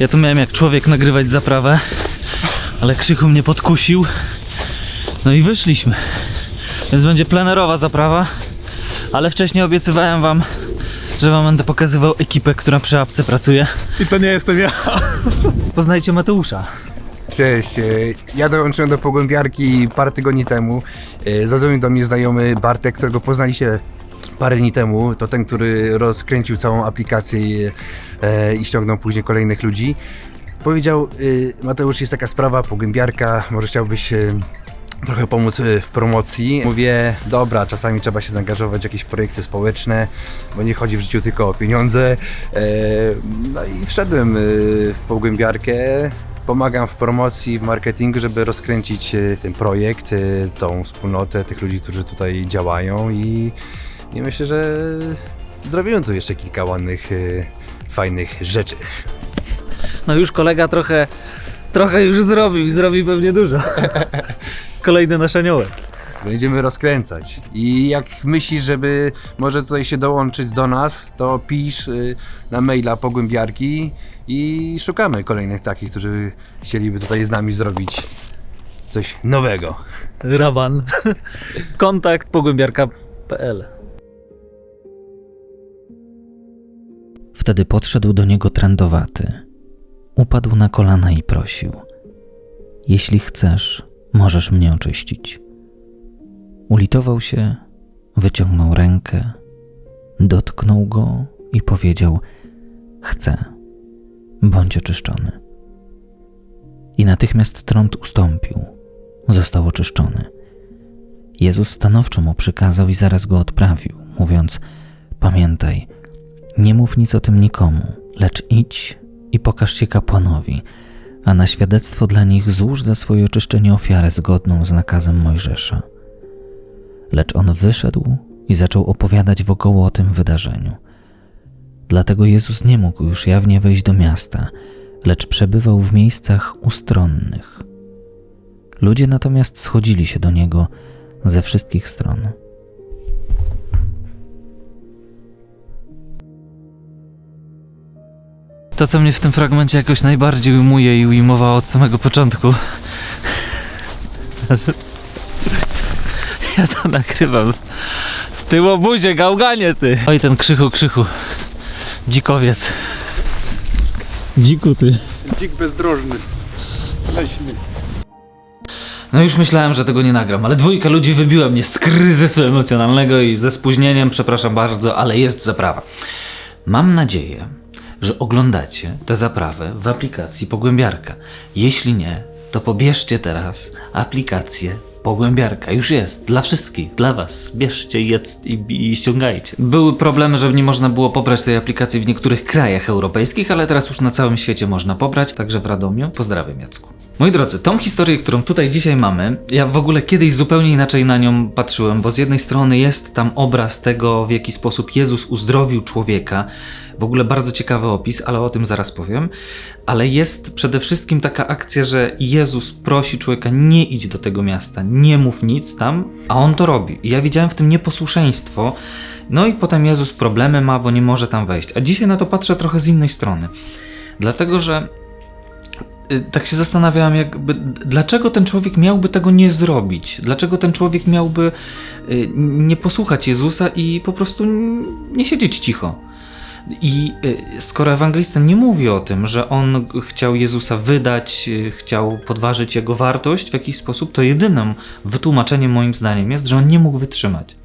Ja tu miałem jak człowiek nagrywać zaprawę, ale Krzychu mnie podkusił. No i wyszliśmy. Więc będzie plenerowa zaprawa, ale wcześniej obiecywałem wam, że wam będę pokazywał ekipę, która przy apce pracuje. I to nie jestem ja. Poznajcie Mateusza. Cześć, e, ja dołączyłem do Pogłębiarki parę tygodni temu. E, Zadzwonił do mnie znajomy Bartek, którego poznaliście parę dni temu. To ten, który rozkręcił całą aplikację e, i ściągnął później kolejnych ludzi. Powiedział, e, Mateusz, jest taka sprawa, Pogłębiarka, może chciałbyś e, trochę pomóc e, w promocji. Mówię, dobra, czasami trzeba się zaangażować w jakieś projekty społeczne, bo nie chodzi w życiu tylko o pieniądze. E, No i wszedłem e, w Pogłębiarkę. Pomagam w promocji, w marketingu, żeby rozkręcić e, ten projekt, tą wspólnotę tych ludzi, którzy tutaj działają i, i myślę, że zrobimy tu jeszcze kilka ładnych, e, fajnych rzeczy. No już kolega trochę, trochę już zrobił i zrobi pewnie dużo. Kolejny nasz aniołek. Będziemy rozkręcać. I jak myślisz, żeby może tutaj się dołączyć do nas, to pisz y, na maila pogłębiarki i szukamy kolejnych takich, którzy chcieliby tutaj z nami zrobić coś nowego. Raban. Kontakt pogłębiarka.pl Wtedy podszedł do niego trędowaty. Upadł na kolana i prosił: Jeśli chcesz, możesz mnie oczyścić. Ulitował się, wyciągnął rękę, dotknął go i powiedział: Chcę, bądź oczyszczony. I natychmiast trąd ustąpił, został oczyszczony. Jezus stanowczo mu przykazał i zaraz go odprawił, mówiąc: Pamiętaj, nie mów nic o tym nikomu, lecz idź i pokaż się kapłanowi, a na świadectwo dla nich złóż za swoje oczyszczenie ofiarę zgodną z nakazem Mojżesza. Lecz on wyszedł i zaczął opowiadać wokoło o tym wydarzeniu. Dlatego Jezus nie mógł już jawnie wejść do miasta, lecz przebywał w miejscach ustronnych. Ludzie natomiast schodzili się do niego ze wszystkich stron. To, co mnie w tym fragmencie jakoś najbardziej ujmuje i ujmowało od samego początku. Ja to nagrywam. Ty łobuzie, gałganie ty! Oj, ten krzychu, krzychu. Dzikowiec. Dziku ty. Dzik bezdrożny. Leśny. No już myślałem, że tego nie nagram, ale dwójka ludzi wybiła mnie z kryzysu emocjonalnego i ze spóźnieniem, przepraszam bardzo, ale jest zaprawa. Mam nadzieję, że oglądacie tę zaprawę w aplikacji Pogłębiarka. Jeśli nie, to pobierzcie teraz aplikację Pogłębiarka. Już jest, dla wszystkich, dla was. Bierzcie jedz i, i ściągajcie. Były problemy, że nie można było pobrać tej aplikacji w niektórych krajach europejskich, ale teraz już na całym świecie można pobrać, także w Radomiu. Pozdrawiam Jacku. Moi drodzy, tą historię, którą tutaj dzisiaj mamy, ja w ogóle kiedyś zupełnie inaczej na nią patrzyłem, bo z jednej strony jest tam obraz tego, w jaki sposób Jezus uzdrowił człowieka. W ogóle bardzo ciekawy opis, ale o tym zaraz powiem. Ale jest przede wszystkim taka akcja, że Jezus prosi człowieka: nie idź do tego miasta, nie mów nic tam, a on to robi. I ja widziałem w tym nieposłuszeństwo. No i potem Jezus problemy ma, bo nie może tam wejść. A dzisiaj na to patrzę trochę z innej strony. Dlatego, że tak się zastanawiałem, jakby, dlaczego ten człowiek miałby tego nie zrobić? Dlaczego ten człowiek miałby y, nie posłuchać Jezusa i po prostu nie siedzieć cicho? I y, skoro ewangelista nie mówi o tym, że on chciał Jezusa wydać, y, chciał podważyć jego wartość w jakiś sposób, to jedynym wytłumaczeniem moim zdaniem jest, że on nie mógł wytrzymać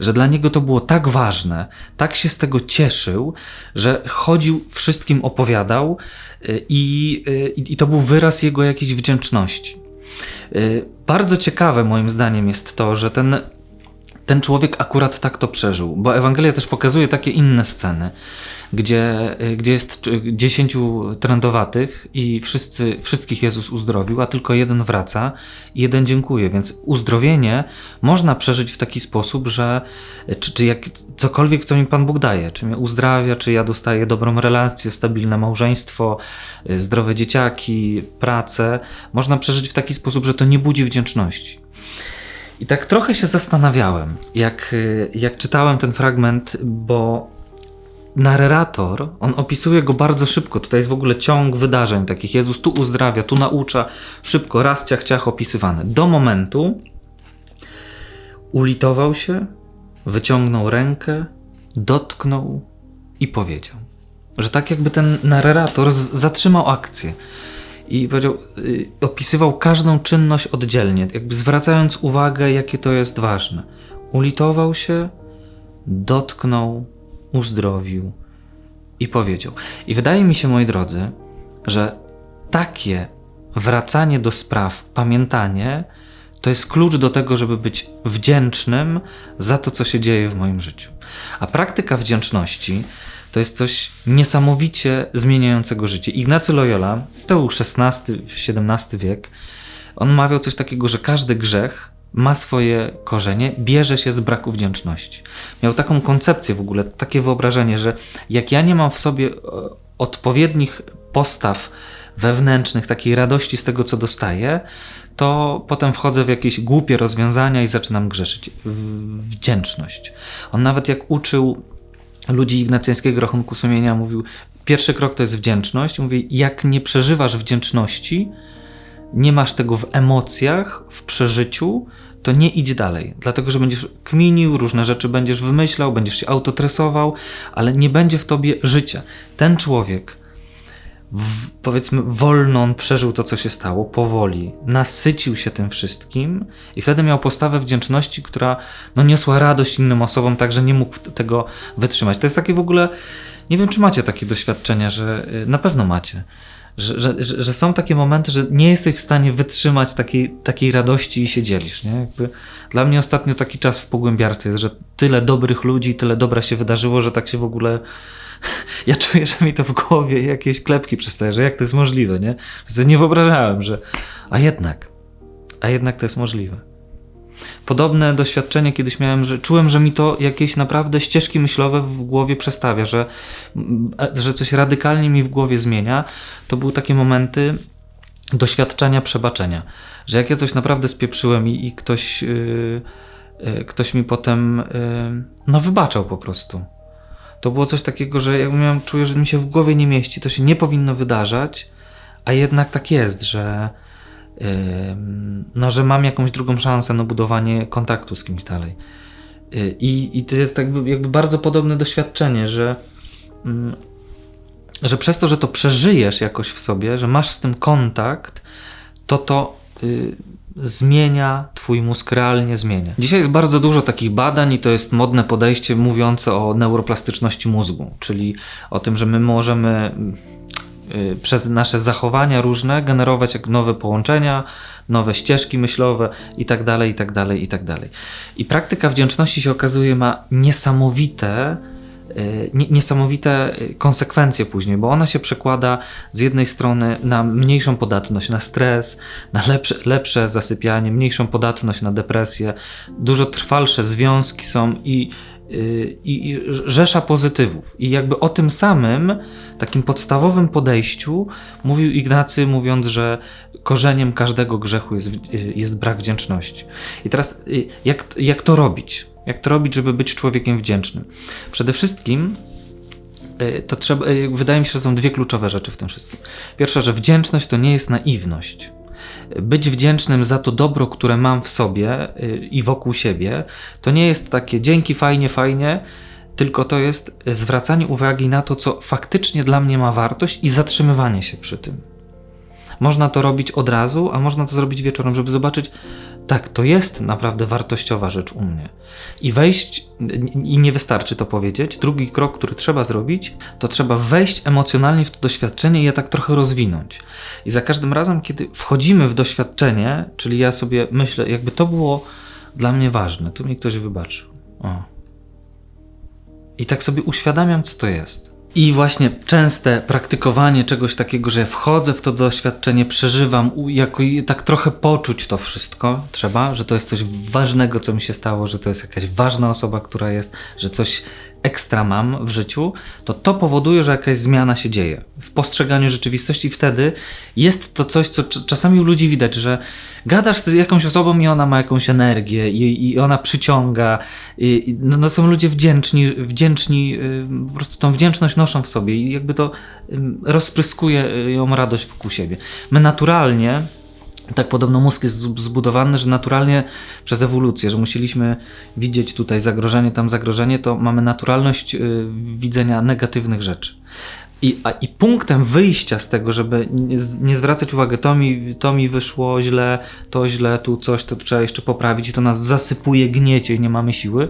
że dla niego to było tak ważne, tak się z tego cieszył, że chodził, wszystkim opowiadał y, i, y, i to był wyraz jego jakiejś wdzięczności. Y, Bardzo ciekawe moim zdaniem jest to, że ten, ten człowiek akurat tak to przeżył, bo Ewangelia też pokazuje takie inne sceny, gdzie, y, gdzie jest y, dziesięciu trędowatych i wszyscy, wszystkich Jezus uzdrowił, a tylko jeden wraca i jeden dziękuję, więc uzdrowienie można przeżyć w taki sposób, że czy, czy jak cokolwiek, co mi Pan Bóg daje, czy mnie uzdrawia, czy ja dostaję dobrą relację, stabilne małżeństwo, y, zdrowe dzieciaki, pracę, można przeżyć w taki sposób, że to nie budzi wdzięczności. I tak trochę się zastanawiałem, jak, y, jak czytałem ten fragment, bo narrator, on opisuje go bardzo szybko. Tutaj jest w ogóle ciąg wydarzeń takich. Jezus tu uzdrawia, tu naucza. Szybko, raz, ciach, ciach opisywane. Do momentu ulitował się, wyciągnął rękę, dotknął i powiedział. Że tak jakby ten narrator zatrzymał akcję i powiedział, y, opisywał każdą czynność oddzielnie, jakby zwracając uwagę, jakie to jest ważne. Ulitował się, dotknął, uzdrowił i powiedział. I wydaje mi się, moi drodzy, że takie wracanie do spraw, pamiętanie, to jest klucz do tego, żeby być wdzięcznym za to, co się dzieje w moim życiu. A praktyka wdzięczności to jest coś niesamowicie zmieniającego życie. Ignacy Loyola, to był XVI-XVII wiek, on mawiał coś takiego, że każdy grzech ma swoje korzenie, bierze się z braku wdzięczności. Miał taką koncepcję w ogóle, takie wyobrażenie, że jak ja nie mam w sobie e, odpowiednich postaw wewnętrznych, takiej radości z tego, co dostaję, to potem wchodzę w jakieś głupie rozwiązania i zaczynam grzeszyć. Wdzięczność. On nawet jak uczył ludzi ignacjańskiego rachunku sumienia, mówił, pierwszy krok to jest wdzięczność. Mówi, jak nie przeżywasz wdzięczności, nie masz tego w emocjach, w przeżyciu, to nie idź dalej. Dlatego, że będziesz kminił, różne rzeczy będziesz wymyślał, będziesz się autotresował, ale nie będzie w tobie życia. Ten człowiek, w, powiedzmy, wolno on przeżył to, co się stało, powoli, nasycił się tym wszystkim i wtedy miał postawę wdzięczności, która no, niosła radość innym osobom, tak że nie mógł tego wytrzymać. To jest takie w ogóle, nie wiem, czy macie takie doświadczenia, że y, na pewno macie. Że, że, że są takie momenty, że nie jesteś w stanie wytrzymać takiej, takiej radości i się dzielisz. Nie? Jakby dla mnie ostatnio taki czas w pogłębiarce jest, że tyle dobrych ludzi, tyle dobra się wydarzyło, że tak się w ogóle ja czuję, że mi to w głowie jakieś klepki przestaje, że jak to jest możliwe, nie? Że nie wyobrażałem, że a jednak, a jednak to jest możliwe. Podobne doświadczenie kiedyś miałem, że czułem, że mi to jakieś naprawdę ścieżki myślowe w głowie przestawia, że, że coś radykalnie mi w głowie zmienia. To były takie momenty doświadczenia przebaczenia, że jak ja coś naprawdę spieprzyłem i, i ktoś, yy, yy, ktoś mi potem yy, no wybaczał po prostu. To było coś takiego, że ja miałem, czuję, że mi się w głowie nie mieści, to się nie powinno wydarzać, a jednak tak jest, że, ym, no, że mam jakąś drugą szansę na budowanie kontaktu z kimś dalej. Y, I, to jest jakby, jakby bardzo podobne doświadczenie, że, ym, że przez to, że to przeżyjesz jakoś w sobie, że masz z tym kontakt, to to y, zmienia, twój mózg realnie zmienia. Dzisiaj jest bardzo dużo takich badań i to jest modne podejście mówiące o neuroplastyczności mózgu, czyli o tym, że my możemy y, przez nasze zachowania różne generować jak nowe połączenia, nowe ścieżki myślowe i tak dalej, i tak dalej, i tak dalej. I praktyka wdzięczności się okazuje ma niesamowite nie- niesamowite y, konsekwencje później, bo ona się przekłada z jednej strony na mniejszą podatność na stres, na lepsze, lepsze zasypianie, mniejszą podatność na depresję, dużo trwalsze związki są i, y, i, i rzesza pozytywów. I jakby o tym samym, takim podstawowym podejściu mówił Ignacy, mówiąc, że korzeniem każdego grzechu jest, y, jest brak wdzięczności. I teraz y, jak, jak to robić? Jak to robić, żeby być człowiekiem wdzięcznym? Przede wszystkim y, to trzeba, y, wydaje mi się, że są dwie kluczowe rzeczy w tym wszystkim. Pierwsza, że wdzięczność to nie jest naiwność. Być wdzięcznym za to dobro, które mam w sobie y, i wokół siebie, to nie jest takie dzięki, fajnie, fajnie, tylko to jest zwracanie uwagi na to, co faktycznie dla mnie ma wartość i zatrzymywanie się przy tym. Można to robić od razu, a można to zrobić wieczorem, żeby zobaczyć, tak, to jest naprawdę wartościowa rzecz u mnie. I wejść, i nie wystarczy to powiedzieć. Drugi krok, który trzeba zrobić, to trzeba wejść emocjonalnie w to doświadczenie i je tak trochę rozwinąć. I za każdym razem, kiedy wchodzimy w doświadczenie, czyli ja sobie myślę, jakby to było dla mnie ważne, tu mi ktoś wybaczył. O. I tak sobie uświadamiam, co to jest. I właśnie częste praktykowanie czegoś takiego, że wchodzę w to doświadczenie, przeżywam, jako tak trochę poczuć to wszystko trzeba, że to jest coś ważnego, co mi się stało, że to jest jakaś ważna osoba, która jest, że coś ekstra mam w życiu, to to powoduje, że jakaś zmiana się dzieje w postrzeganiu rzeczywistości. Wtedy jest to coś, co cz- czasami u ludzi widać, że gadasz z jakąś osobą i ona ma jakąś energię i, i ona przyciąga. I, no, no są ludzie wdzięczni, wdzięczni, y, po prostu tą wdzięczność noszą w sobie i jakby to rozpryskuje y, ją radość wokół siebie. My naturalnie tak podobno mózg jest zbudowany, że naturalnie przez ewolucję, że musieliśmy widzieć tutaj zagrożenie, tam zagrożenie, to mamy naturalność y, widzenia negatywnych rzeczy. I, a, I punktem wyjścia z tego, żeby nie, nie zwracać uwagi, to mi, to mi wyszło źle, to źle, tu coś, to trzeba jeszcze poprawić i to nas zasypuje, gniecie i nie mamy siły,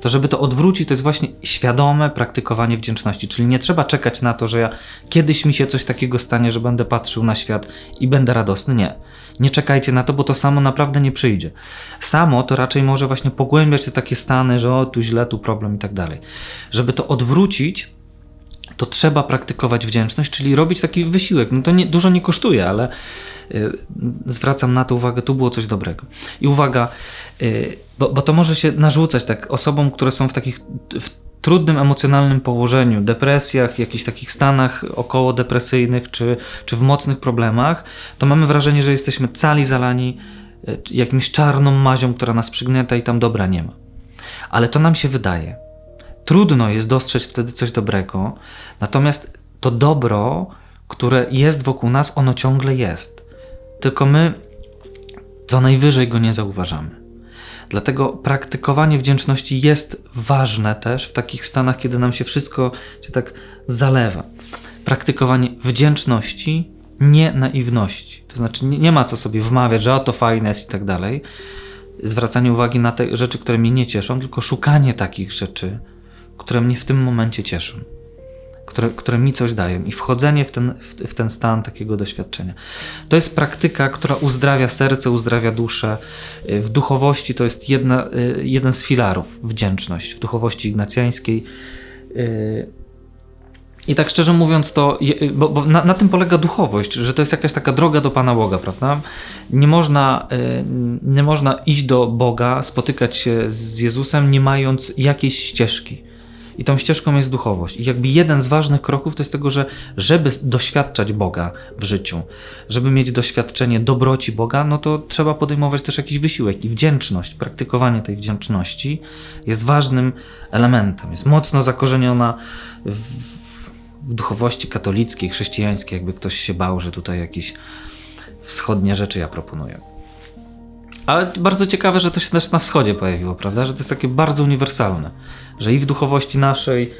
to żeby to odwrócić, to jest właśnie świadome praktykowanie wdzięczności. Czyli nie trzeba czekać na to, że ja kiedyś mi się coś takiego stanie, że będę patrzył na świat i będę radosny. Nie. Nie czekajcie na to, bo to samo naprawdę nie przyjdzie. Samo to raczej może właśnie pogłębiać te takie stany, że o, tu źle, tu problem i tak dalej. Żeby to odwrócić, to trzeba praktykować wdzięczność, czyli robić taki wysiłek. No to nie, dużo nie kosztuje, ale y, zwracam na to uwagę, tu było coś dobrego. I uwaga, y, bo, bo to może się narzucać tak osobom, które są w takich w trudnym emocjonalnym położeniu, depresjach, jakichś takich stanach około depresyjnych czy, czy w mocnych problemach, to mamy wrażenie, że jesteśmy cali zalani y, jakimś czarną mazią, która nas przygniata i tam dobra nie ma. Ale to nam się wydaje. Trudno jest dostrzec wtedy coś dobrego, natomiast to dobro, które jest wokół nas, ono ciągle jest. Tylko my co najwyżej go nie zauważamy. Dlatego praktykowanie wdzięczności jest ważne też w takich stanach, kiedy nam się wszystko się tak zalewa. Praktykowanie wdzięczności, nie naiwności. To znaczy, nie, nie ma co sobie wmawiać, że to fajne jest i tak dalej. Zwracanie uwagi na te rzeczy, które mnie nie cieszą, tylko szukanie takich rzeczy, które mnie w tym momencie cieszą, które, które mi coś dają i wchodzenie w ten, w, w ten stan takiego doświadczenia. To jest praktyka, która uzdrawia serce, uzdrawia duszę. Y, W duchowości to jest jedna, y, jeden z filarów wdzięczność, w duchowości ignacjańskiej. Y, I tak szczerze mówiąc, to, bo, bo na, na tym polega duchowość, że to jest jakaś taka droga do Pana Boga, prawda? Nie można, nie można iść do Boga, spotykać się z Jezusem, nie mając jakiejś ścieżki. I tą ścieżką jest duchowość. I jakby jeden z ważnych kroków to jest tego, że żeby doświadczać Boga w życiu, żeby mieć doświadczenie dobroci Boga, no to trzeba podejmować też jakiś wysiłek. I wdzięczność, praktykowanie tej wdzięczności jest ważnym elementem. Jest mocno zakorzeniona w, w duchowości katolickiej, chrześcijańskiej, jakby ktoś się bał, że tutaj jakieś wschodnie rzeczy ja proponuję. Ale bardzo ciekawe, że to się też na wschodzie pojawiło, prawda? Że to jest takie bardzo uniwersalne, że i w duchowości naszej,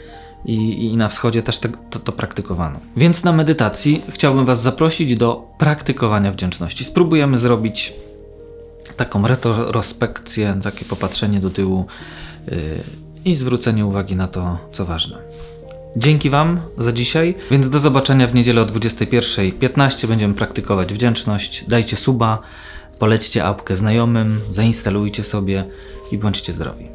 i, i na wschodzie też te, to, to praktykowano. Więc na medytacji chciałbym Was zaprosić do praktykowania wdzięczności. Spróbujemy zrobić taką retrospekcję, takie popatrzenie do tyłu yy, i zwrócenie uwagi na to, co ważne. Dzięki Wam za dzisiaj, więc do zobaczenia w niedzielę o 21.15 będziemy praktykować wdzięczność. Dajcie suba, polećcie apkę znajomym, zainstalujcie sobie i bądźcie zdrowi.